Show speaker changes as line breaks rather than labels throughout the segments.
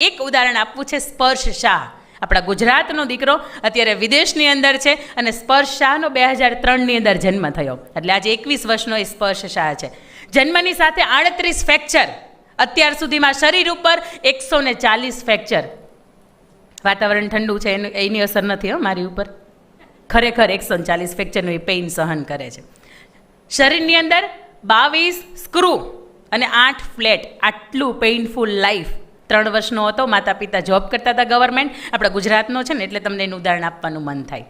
એક ઉદાહરણ આપવું છે સ્પર્શ શાહ. આપણા ગુજરાતનો દીકરો અત્યારે વિદેશની અંદર છે અને સ્પર્શ શાહનો બે હજાર ત્રણની અંદર જન્મ થયો. એટલે આજે એકવીસ વર્ષનો એ સ્પર્શ શાહ છે. જન્મની સાથે આડત્રીસ ફ્રેક્ચર. અત્યાર સુધીમાં શરીર ઉપર એકસો ને ચાલીસ ફ્રેક્ચર. વાતાવરણ ઠંડુ છે, એનું એની અસર નથી હો મારી ઉપર. ખરેખર એકસો ચાલીસ ફ્રેક્ચરનું એ પેઇન સહન કરે છે. શરીરની અંદર બાવીસ સ્ક્રૂ અને આઠ ફ્લેટ આટલું પેઇનફુલ લાઈફ ત્રણ વર્ષનો હતો માતા પિતા જોબ કરતા હતા ગવર્મેન્ટ આપણા ગુજરાતનો છે ને, એટલે તમને એનું ઉદાહરણ આપવાનું મન થાય.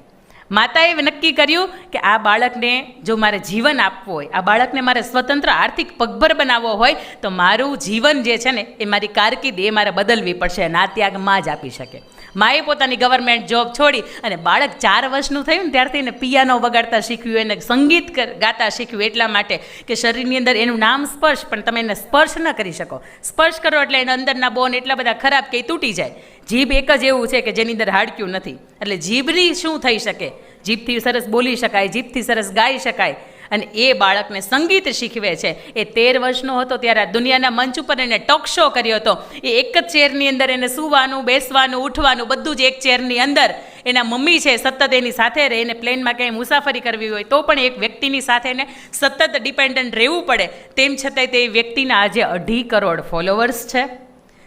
માતાએ નક્કી કર્યું કે આ બાળકને જો મારે જીવન આપવું હોય, આ બાળકને મારે સ્વતંત્ર આર્થિક પગભર બનાવવો હોય, તો મારું જીવન જે છે ને, એ મારી કારકિર્દી, એ મારે બદલવી પડશે અને આ ત્યાગ જ આપી શકે. માએ પોતાની ગવર્મેન્ટ જોબ છોડી અને બાળક ચાર વર્ષનું થયું ને ત્યારથી એને પિયાનો વગાડતા શીખ્યું, એને સંગીત ગાતા શીખ્યું એટલા માટે કે શરીરની અંદર એનું નામ સ્પર્શ, પણ તમે એને સ્પર્શ ન કરી શકો. સ્પર્શ કરો એટલે એના અંદરના બોન એટલા બધા ખરાબ કે તૂટી જાય. જીભ એક જ એવું છે કે જેની અંદર હાડક્યું નથી. એટલે જીભની શું થઈ શકે? જીભથી સરસ બોલી શકાય, જીભથી સરસ ગાઈ શકાય. અને એ બાળકને સંગીત શીખવે છે. એ તેર વર્ષનો હતો ત્યારે આ દુનિયાના મંચ ઉપર એને ટોક શો કર્યો હતો. એ એક જ ચેરની અંદર એને સૂવાનું, બેસવાનું, ઉઠવાનું, બધું જ એક ચેરની અંદર એના મમ્મી છે સતત એની સાથે રહે, એને પ્લેનમાં ક્યાંય મુસાફરી કરવી હોય તો પણ એક વ્યક્તિની સાથે એને સતત ડિપેન્ડન્ટ રહેવું પડે. તેમ છતાંય તે વ્યક્તિના આજે અઢી કરોડ ફોલોવર્સ છે.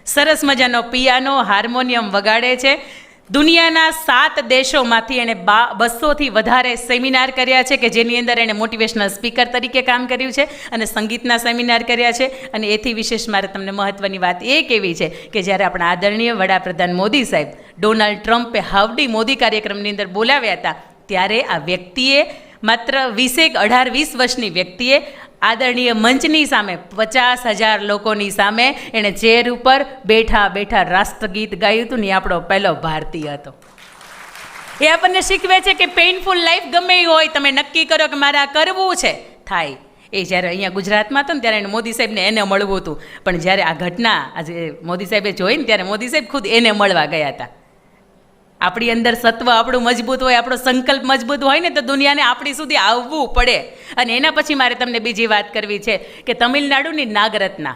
સરસ મજાનો પિયાનો, હાર્મોનિયમ વગાડે છે. દુનિયાના સાત દેશોમાંથી એણે બા બસોથી વધારે સેમિનાર કર્યા છે કે જેની અંદર એણે મોટિવેશનલ સ્પીકર તરીકે કામ કર્યું છે અને સંગીતના સેમિનાર કર્યા છે. અને એથી વિશેષ મારે તમને મહત્ત્વની વાત એ કેવી છે કે જ્યારે આપણા આદરણીય વડાપ્રધાન મોદી સાહેબ ડોનાલ્ડ ટ્રમ્પે હાવડી મોદી કાર્યક્રમની અંદર બોલાવ્યા હતા, ત્યારે આ વ્યક્તિએ માત્ર વીસેક અઢાર વીસ વર્ષની વ્યક્તિએ આદરણીય મંચની સામે પચાસ હજાર લોકોની સામે એણે ચેર ઉપર બેઠા બેઠા રાષ્ટ્રગીત ગાયું હતું ને આપણો પહેલો ભારતીય હતો. એ આપણને શીખવે છે કે પેઇનફુલ લાઈફ ગમે એ હોય, તમે નક્કી કરો કે મારે આ કરવું છે. થાય. એ જ્યારે અહીંયા ગુજરાતમાં હતો ને ત્યારે એને મોદી સાહેબને એને મળવું હતું. પણ જ્યારે આ ઘટના આજે મોદી સાહેબે જોઈ ને ત્યારે મોદી સાહેબ ખુદ એને મળવા ગયા હતા. આપણી અંદર સત્વ આપણું મજબૂત હોય, આપણો સંકલ્પ મજબૂત હોય ને, તો દુનિયાને આપણી સુધી આવવું પડે. અને એના પછી મારે તમને બીજી વાત કરવી છે કે તમિલનાડુની નાગરત્ના.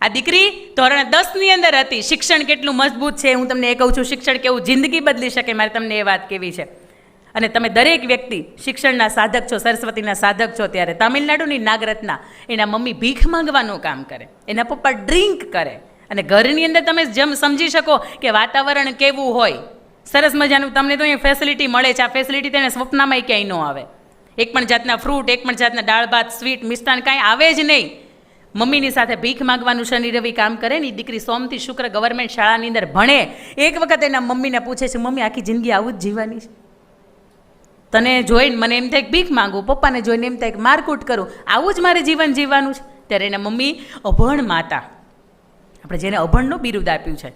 આ દીકરી ધોરણ દસની અંદર હતી. શિક્ષણ કેટલું મજબૂત છે, હું તમને એ કહું છું, શિક્ષણ કેવું જિંદગી બદલી શકે, મારે તમને એ વાત કેવી છે. અને તમે દરેક વ્યક્તિ શિક્ષણના સાધક છો, સરસ્વતીના સાધક છો ત્યારે તમિલનાડુની નાગરત્ના એના મમ્મી ભીખ માંગવાનું કામ કરે, એના પપ્પા ડ્રિંક કરે. અને ઘરની અંદર તમે જેમ સમજી શકો કે વાતાવરણ કેવું હોય, સરસ મજાનું તમને તો અહીંયા ફેસિલિટી મળે છે. આ ફેસિલિટી તેને સ્વપ્નમાં ક્યાંય ન આવે. એક પણ જાતના ફ્રૂટ એક પણ જાતના દાળ, ભાત સ્વીટ મિષ્ટાન કાંઈ આવે જ નહીં. મમ્મીની સાથે ભીખ માગવાનું શનિ રવિ કામ કરે ને દીકરી સોમથી શુક્ર ગવર્મેન્ટ શાળાની અંદર ભણે. એક વખત એના મમ્મીને પૂછે છે, મમ્મી, આખી જિંદગી આવું જ જીવવાની છે? તને જોઈને મને એમ થાય ભીખ માગું, પપ્પાને જોઈને એમ થાય કે મારકૂટ કરું. આવું જ મારે જીવન જીવવાનું છે. ત્યારે એના મમ્મી, અભણ માતા આપણે જેને અભણનું બિરુદ આપ્યું છે,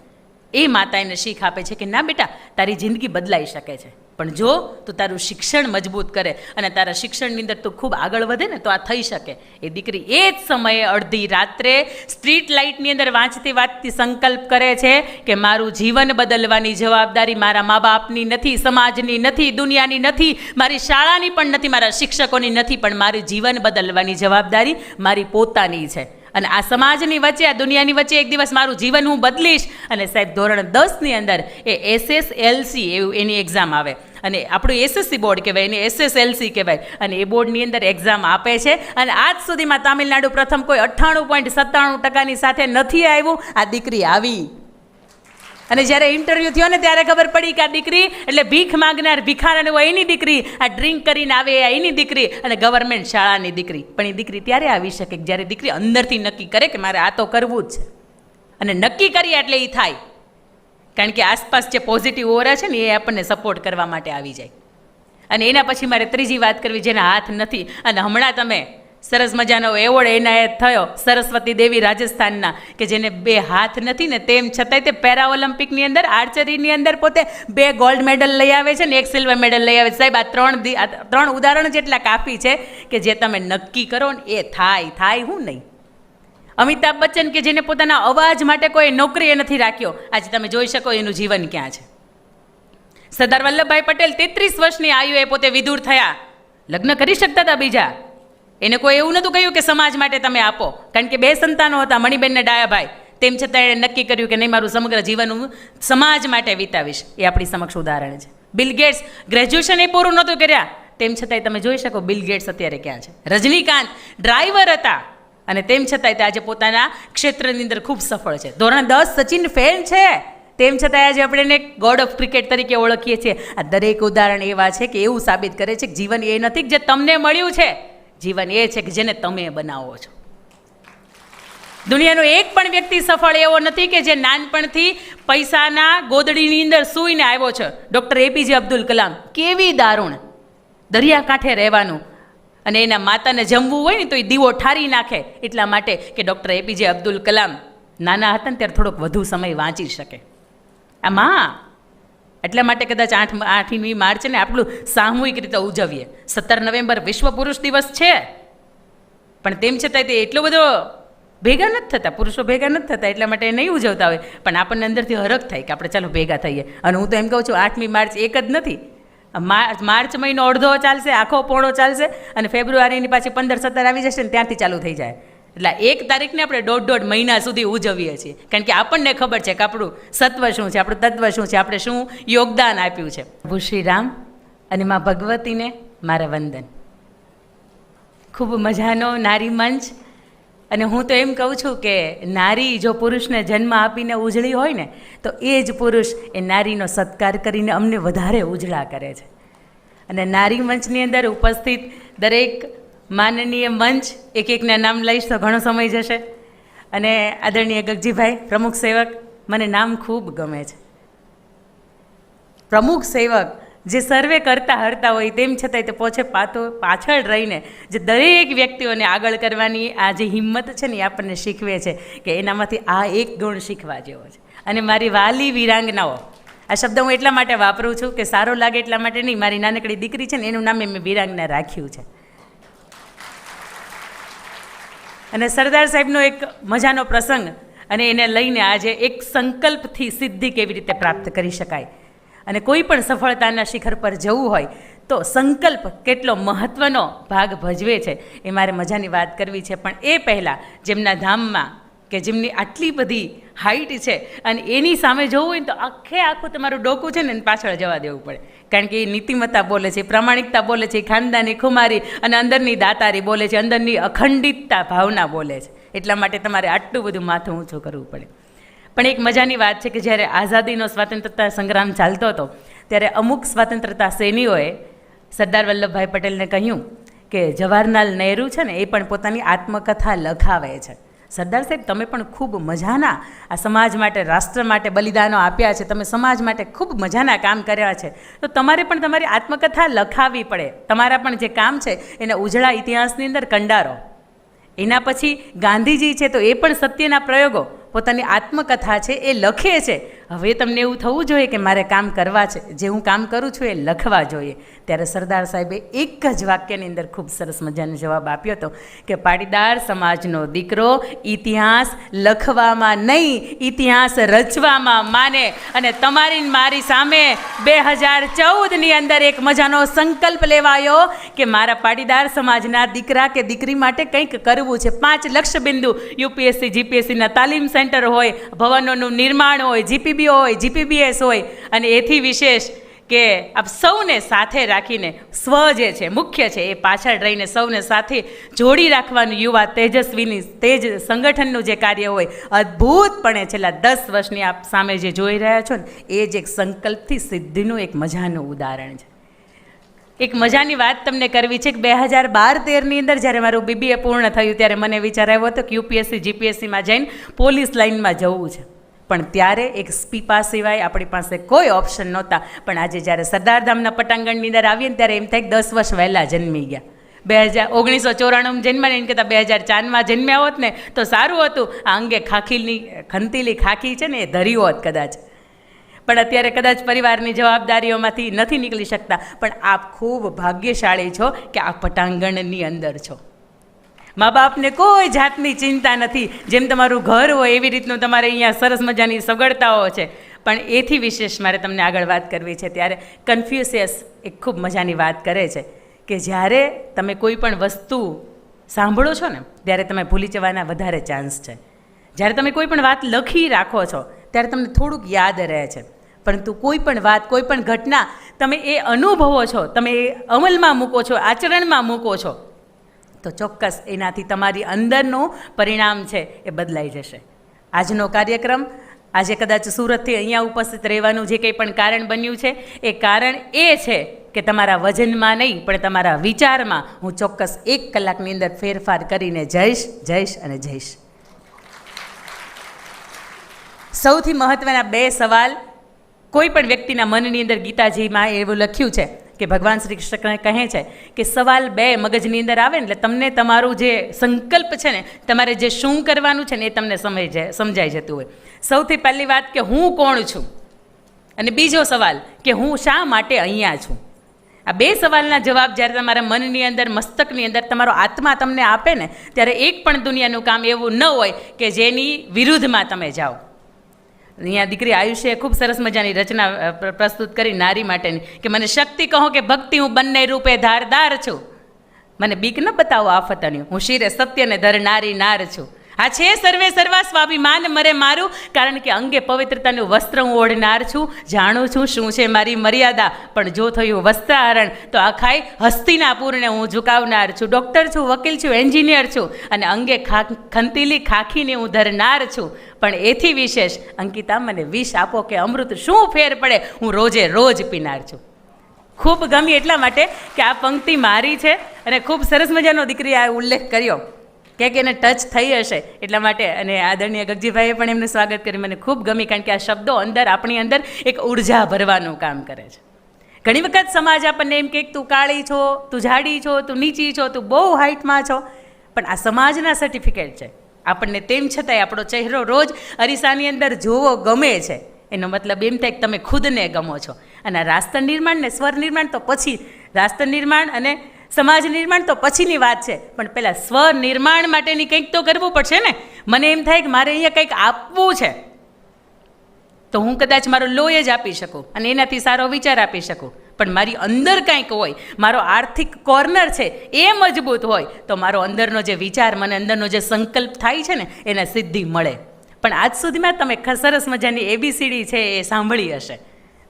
એ માતા એને શીખ આપે છે કે, ના બેટા, તારી જિંદગી બદલાઈ શકે છે. પણ જો તું તારું શિક્ષણ મજબૂત કરે અને તારા શિક્ષણની અંદર તું ખૂબ આગળ વધે ને, તો આ થઈ શકે. એ દીકરી એ જ સમયે અડધી રાત્રે સ્ટ્રીટ લાઇટની અંદર વાંચતી વાંચતી સંકલ્પ કરે છે કે, મારું જીવન બદલવાની જવાબદારી મારા મા બાપની નથી, સમાજની નથી, દુનિયાની નથી, મારી શાળાની પણ નથી, મારા શિક્ષકોની નથી, પણ મારું જીવન બદલવાની જવાબદારી મારી પોતાની છે. અને આ સમાજની વચ્ચે, આ દુનિયાની વચ્ચે એક દિવસ મારું જીવન હું બદલીશ. અને સાહેબ, ધોરણ દસની અંદર એ એસએસએલસી એવું એની એક્ઝામ આવે. અને આપણું એસએસસી બોર્ડ કહેવાય, એને એસએસએલસી કહેવાય. અને એ બોર્ડની અંદર એક્ઝામ આપે છે. અને આજ સુધીમાં તામિલનાડુ પ્રથમ કોઈ અઠ્ઠાણું પોઈન્ટ સત્તાણું ટકાની સાથે નથી આવ્યું. આ દીકરી આવી. અને જ્યારે ઇન્ટરવ્યૂ થયો ને ત્યારે ખબર પડી કે આ દીકરી એટલે ભીખ માંગનાર ભિખાર હોય એની દીકરી, આ ડ્રિંક કરીને આવે એની દીકરી અને ગવર્મેન્ટ શાળાની દીકરી. પણ એ દીકરી ત્યારે આવી શકે કે જ્યારે દીકરી અંદરથી નક્કી કરે કે મારે આ તો કરવું જ છે. અને નક્કી કરીએ એટલે એ થાય. કારણ કે આસપાસ જે પોઝિટિવ ઓરા છે ને એ આપણને સપોર્ટ કરવા માટે આવી જાય. અને એના પછી મારે ત્રીજી વાત કરવી જેના હાથ નથી. અને હમણાં તમે સરસ મજાનો એવોર્ડ એનાયત થયો સરસ્વતી દેવી રાજસ્થાનના, કે જેને બે હાથ નથી ને તેમ છતાંય તે પેરા ઓલિમ્પિકની અંદર, આર્ચરીની અંદર પોતે બે ગોલ્ડ મેડલ લઈ આવે છે ને એક સિલ્વર મેડલ લઈ આવે છે. સાહેબ, આ ત્રણ ત્રણ ઉદાહરણ જેટલા કાફી છે કે જે તમે નક્કી કરો ને એ થાય થાય હું નહીં. અમિતાભ બચ્ચન કે જેને પોતાના અવાજ માટે કોઈ નોકરીએ નથી રાખ્યો, આજે તમે જોઈ શકો એનું જીવન ક્યાં છે. સરદાર વલ્લભભાઈ પટેલ તેત્રીસ વર્ષની આયુએ પોતે વિદુર થયા. લગ્ન કરી શકતા હતા બીજા. એને કોઈ એવું નહોતું કહ્યું કે સમાજ માટે તમે આપો. કારણ કે બે સંતાનો હતા, મણિબેનને ડાયાભાઈ. તેમ છતાં એણે નક્કી કર્યું કે નહીં, મારું સમગ્ર જીવન હું સમાજ માટે વિતાવીશ. એ આપણી સમક્ષ ઉદાહરણ છે. બિલ ગેટ્સ ગ્રેજ્યુએશન એ પૂરું નહોતું કર્યા. તેમ છતાંય તમે જોઈ શકો બિલ ગેટ્સ અત્યારે ક્યાં છે. રજનીકાંત ડ્રાઈવર હતા. અને તેમ છતાંય તે આજે પોતાના ક્ષેત્રની અંદર ખૂબ સફળ છે. ધોરણ દસ સચિન ફેન છે. તેમ છતાંય આજે આપણે એને ગોડ ઓફ ક્રિકેટ તરીકે ઓળખીએ છીએ. આ દરેક ઉદાહરણ એવા છે કે એવું સાબિત કરે છે કે જીવન એ નથી જે તમને મળ્યું છે. જીવન એ છે કે જેને તમે બનાવો છો. દુનિયાનો એક પણ વ્યક્તિ સફળ એવો નથી કે જે નાનપણથી પૈસાના ગોદડીની અંદર સૂઈને આવ્યો છે. ડૉક્ટર એપીજે અબ્દુલ કલામ કેવી દારૂણ દરિયાકાંઠે રહેવાનું અને એના માતાને જમવું હોય ને તો એ દીવો ઠારી નાખે એટલા માટે કે ડૉક્ટર એપીજે અબ્દુલ કલામ નાના હતા ને ત્યારે થોડોક વધુ સમય વાંચી શકે. આ માં એટલા માટે કદાચ આઠ આઠમી માર્ચને આપણું સામૂહિક રીતે ઉજવીએ. સત્તર નવેમ્બર વિશ્વ પુરુષ દિવસ છે. પણ તેમ છતાંય તે એટલો બધો ભેગા નથી થતા, પુરુષો ભેગા નથી થતા, એટલા માટે નહીં ઉજવતા હોય. પણ આપણને અંદરથી હરખ થાય કે આપણે ચાલો ભેગા થઈએ. અને હું તો એમ કહું છું, આઠમી માર્ચ એક જ નથી. માર્ચ મહિનો અડધો ચાલશે, આખો પોણો ચાલશે અને ફેબ્રુઆરીની પાછી પંદર, સત્તર આવી જશે ને ત્યાંથી ચાલુ થઈ જાય. એટલે એક તારીખને આપણે દોઢ દોઢ મહિના સુધી ઉજવીએ છીએ. કારણ કે આપણને ખબર છે કે આપણું સત્વ શું છે, આપણું તત્વ શું છે, આપણે શું યોગદાન આપ્યું છે. શ્રી રામ અને મા ભગવતીને મારા વંદન. ખૂબ મજાનો નારી મંચ. અને હું તો એમ કહું છું કે નારી જો પુરુષને જન્મ આપીને ઉજળી હોય ને, તો એ જ પુરુષ એ નારીનો સત્કાર કરીને અમને વધારે ઉજળા કરે છે. અને નારી મંચની અંદર ઉપસ્થિત દરેક માનનીય મંચ એક એકના નામ લઈશ તો ઘણો સમય જશે. અને આદરણીય ગગજીભાઈ, પ્રમુખ સેવક, મને નામ ખૂબ ગમે છે. પ્રમુખ સેવક જે સર્વે કરતા હરતા હોય તેમ છતાંય તે પોછે પાતો, પાછળ રહીને જે દરેક વ્યક્તિઓને આગળ કરવાની આ જે હિંમત છે ને એ આપણને શીખવે છે કે એનામાંથી આ એક ગુણ શીખવા જેવો છે. અને મારી વાલી વિરાંગનાઓ, આ શબ્દ હું એટલા માટે વાપરું છું કે સારો લાગે એટલા માટે નહીં. મારી નાનકડી દીકરી છે ને એનું નામ મેં વિરાંગના રાખ્યું છે. અને સરદાર સાહેબનો એક મજાનો પ્રસંગ અને એને લઈને આજે એક સંકલ્પથી સિદ્ધિ કેવી રીતે પ્રાપ્ત કરી શકાય. અને કોઈ પણ સફળતાના શિખર પર જવું હોય તો સંકલ્પ કેટલો મહત્ત્વનો ભાગ ભજવે છે એ મારે મજાની વાત કરવી છે. પણ એ પહેલાં જેમના ધામમાં કે જેમની આટલી બધી હાઇટ છે અને એની સામે જોવું હોય તો આખે આખું તમારું ડોકું છે ને પાછળ જવા દેવું પડે. કારણ કે એ નીતિમત્તા બોલે છે, પ્રામાણિકતા બોલે છે, ખાનદાની ખુમારી અને અંદરની દાતારી બોલે છે, અંદરની અખંડિતતા ભાવના બોલે છે. એટલા માટે તમારે આટલું બધું માથું ઊંચું કરવું પડે. પણ એક મજાની વાત છે કે જ્યારે આઝાદીનો સ્વાતંત્રતા સંગ્રામ ચાલતો હતો, ત્યારે અમુક સ્વાતંત્રતા સેનીઓએ સરદાર વલ્લભભાઈ પટેલને કહ્યું કે જવાહરલાલ નહેરુ છે ને એ પણ પોતાની આત્મકથા લખાવે છે. સરદાર સાહેબ, તમે પણ ખૂબ મજાના આ સમાજ માટે, રાષ્ટ્ર માટે બલિદાનો આપ્યા છે. તમે સમાજ માટે ખૂબ મજાના કામ કર્યા છે. તો તમારે પણ તમારી આત્મકથા લખાવવી પડે. તમારા પણ જે કામ છે, એને ઉજળા ઇતિહાસની અંદર કંડારો. એના પછી ગાંધીજી છે, તો એ પણ સત્યના પ્રયોગો. પોતાની આત્મકથા છે એ લખે છે. હવે તમને એવું થવું જોઈએ કે મારે કામ કરવા છે. જે હું કામ કરું છું એ લખવા જોઈએ. ત્યારે સરદાર સાહેબે એક જ વાક્યની અંદર ખૂબ સરસ મજાનો જવાબ આપ્યો હતો કે પાટીદાર સમાજનો દીકરો ઇતિહાસ લખવામાં નહીં, ઇતિહાસ રચવામાં માને. અને તમારી મારી સામે બે હજાર ચૌદની અંદર એક મજાનો સંકલ્પ લેવાયો કે મારા પાટીદાર સમાજના દીકરા કે દીકરી માટે કંઈક કરવું છે. પાંચ લક્ષ બિંદુ યુપીએસસી, જીપીએસસીના તાલીમ સેન્ટર હોય, ભવનોનું નિર્માણ હોય, જીપીબી હોય, જીપીબીએસ હોય, અને એથી વિશેષ કે આપ સૌને સાથે રાખીને સ્વ જે છે, મુખ્ય છે, એ પાછળ રહીને સૌને સાથે જોડી રાખવાનું યુવા તેજસ્વીની, તેજ સંગઠનનું જે કાર્ય હોય, અદ્ભુતપણે છેલ્લા દસ વર્ષની આપ સામે જે જોઈ રહ્યા છો ને, એ જ એક સંકલ્પથી સિદ્ધિનું એક મજાનું ઉદાહરણ છે. એક મજાની વાત તમને કરવી છે કે બે હજાર બાર તેરની અંદર જ્યારે મારું બીબીએ પૂર્ણ થયું ત્યારે મને વિચાર આવ્યો હતો કે યુપીએસસી, જીપીએસસીમાં જઈને પોલીસ લાઇનમાં જવું છે. પણ ત્યારે એક સ્પીપા સિવાય આપણી પાસે કોઈ ઓપ્શન નહોતા. પણ આજે જ્યારે સરદારધામના પટાંગણની અંદર આવીએ ને ત્યારે એમ થાય દસ વર્ષ વહેલાં જન્મી ગયા. બે હજાર ઓગણીસો ચોરાણુંમાં જન્મ્યા એમ કહેતા બે હજાર ચારમાં જન્મ્યા હોત ને તો સારું હતું. આ અંગે ખાખીની ખંતીલી ખાખી છે ને એ ધરી હોત કદાચ. પણ અત્યારે કદાચ પરિવારની જવાબદારીઓમાંથી નથી નીકળી શકતા. પણ આપ ખૂબ ભાગ્યશાળી છો કે આ પટાંગણની અંદર છો. મા બાપને કોઈ જાતની ચિંતા નથી. જેમ તમારું ઘર હોય એવી રીતનું તમારે અહીંયા સરસ મજાની સગવડતાઓ છે. પણ એથી વિશેષ મારે તમને આગળ વાત કરવી છે. ત્યારે કન્ફ્યુસિયસ એક ખૂબ મજાની વાત કરે છે કે જ્યારે તમે કોઈ પણ વસ્તુ સાંભળો છો ને, ત્યારે તમે ભૂલી જવાના વધારે ચાન્સ છે. જ્યારે તમે કોઈ પણ વાત લખી રાખો છો, ત્યારે તમને થોડુંક યાદ રહે છે. પરંતુ કોઈ પણ વાત, કોઈ પણ ઘટના તમે એ અનુભવો છો, તમે એ અમલમાં મૂકો છો, આચરણમાં મૂકો છો, તો ચોક્કસ એનાથી તમારી અંદરનું પરિણામ છે એ બદલાઈ જશે. આજનો કાર્યક્રમ, આજે કદાચ સુરતથી અહીંયા ઉપસ્થિત રહેવાનું જે કંઈ પણ કારણ બન્યું છે, એ કારણ એ છે કે તમારા વજનમાં નહીં, પણ તમારા વિચારમાં હું ચોક્કસ એક કલાકની અંદર ફેરફાર કરીને જઈશ જઈશ અને જઈશ. સૌથી મહત્ત્વના બે સવાલ કોઈ પણ વ્યક્તિના મનની અંદર ગીતાજીમાં એવું લખ્યું છે કે ભગવાન શ્રી કૃષ્ણ કહે છે કે સવાલ બે મગજની અંદર આવે ને એટલે તમને તમારું જે સંકલ્પ છે ને, તમારે જે શું કરવાનું છે ને એ તમને સમય જાય સમજાઈ જતું હોય. સૌથી પહેલી વાત કે હું કોણ છું? અને બીજો સવાલ કે હું શા માટે અહીંયા છું? આ બે સવાલના જવાબ જ્યારે તમારા મનની અંદર, મસ્તકની અંદર તમારો આત્મા તમને આપે ને, ત્યારે એક પણ દુનિયાનું કામ એવું ન હોય કે જેની વિરુદ્ધમાં તમે જાઓ. અહીંયા દીકરી આયુષ્યએ ખૂબ સરસ મજાની રચના પ્રસ્તુત કરી નારી માટેની કે મને શક્તિ કહો કે ભક્તિ હું બંને રૂપે ધારદાર છું. મને બીક ન બતાવો આફતની હું શિરે સત્યને ધરનારી નાર છું. આ છે સર્વે સર્વા સ્વાભિમાન મરે મારું, કારણ કે અંગે પવિત્રતાનું વસ્ત્ર હું ઓઢનાર છું. જાણું છું શું છે મારી મર્યાદા, પણ જો થયું વસ્ત્રાહરણ, તો આખાય હસ્તિનાપુરને હું ઝુકાવનાર છું. ડૉક્ટર છું, વકીલ છું, એન્જિનિયર છું, અને અંગે ખા, ખંતીલી ખાખીને હું ધરનાર છું. પણ એથી વિશેષ, અંકિતા, મને વિષ આપો કે અમૃત શું ફેર પડે, હું રોજે રોજ પીનાર છું. ખૂબ ગમી એટલા માટે કે આ પંક્તિ મારી છે, અને ખૂબ સરસ મજાનો દીકરી આ ઉલ્લેખ કર્યો. ક્યાંક એને ટચ થઈ હશે એટલા માટે. અને આદરણીય ગગજીભાઈએ પણ એમનું સ્વાગત કર્યું. મને ખૂબ ગમી કારણ કે આ શબ્દો અંદર, આપણી અંદર એક ઊર્જા ભરવાનું કામ કરે છે. ઘણી વખત સમાજ આપણને એમ કે, તું કાળી છો, તું જાડી છો, તું નીચી છો, તું બહુ હાઇટમાં છો. પણ આ સમાજના સર્ટિફિકેટ છે. આપણને તેમ છતાંય આપણો ચહેરો રોજ અરીસાની અંદર જોવો ગમે છે. એનો મતલબ એમ થાય કે તમે ખુદને ગમો છો. અને રાષ્ટ્ર નિર્માણ ને સ્વર નિર્માણ તો પછી રાષ્ટ્ર નિર્માણ અને સમાજ નિર્માણ તો પછીની વાત છે, પણ પહેલાં સ્વનિર્માણ માટેની કંઈક તો કરવું પડશે ને. મને એમ થાય કે મારે અહીંયા કંઈક આપવું છે. તો હું કદાચ મારો લોહી જ આપી શકું અને એનાથી સારો વિચાર આપી શકું. પણ મારી અંદર કંઈક હોય, મારો આર્થિક કોર્નર છે એ મજબૂત હોય, તો મારો અંદરનો જે વિચાર મને અંદરનો જે સંકલ્પ થાય છે ને, એને સિદ્ધિ મળે. પણ આજ સુધીમાં તમે સરસ મજાની એબીસીડી છે એ સાંભળી હશે.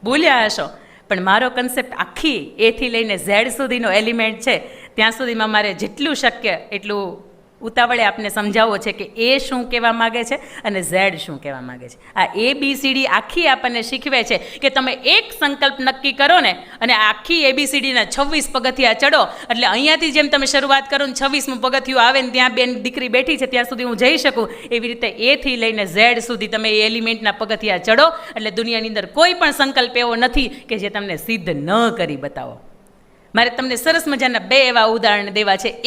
બોલ્યા હશો. પણ મારો કન્સેપ્ટ આખી એથી લઈને ઝેડ સુધીનો એલિમેન્ટ છે. ત્યાં સુધીમાં મારે જેટલું શક્ય એટલું ઉતાવળે આપને સમજાવવો છે કે એ શું કહેવા માગે છે અને ઝેડ શું કહેવા માગે છે. આ એ બી સી ડી આખી આપણને શીખવે છે કે તમે એક સંકલ્પ નક્કી કરો ને અને આખી એબીસીડીના છવ્વીસ પગથિયા ચડો. એટલે અહીંયાથી જેમ તમે શરૂઆત કરો ને છવ્વીસમું પગથિયું આવે ને ત્યાં બેન દીકરી બેઠી છે, ત્યાં સુધી હું જઈ શકું. એવી રીતે એથી લઈને ઝેડ સુધી તમે એ એલિમેન્ટના પગથિયા ચડો. એટલે દુનિયાની અંદર કોઈ પણ સંકલ્પ એવો નથી કે જે તમને સિદ્ધ ન કરી બતાવો. મારે તમને સરસ મજાના બે એવા ઉદાહરણ દેવા છે.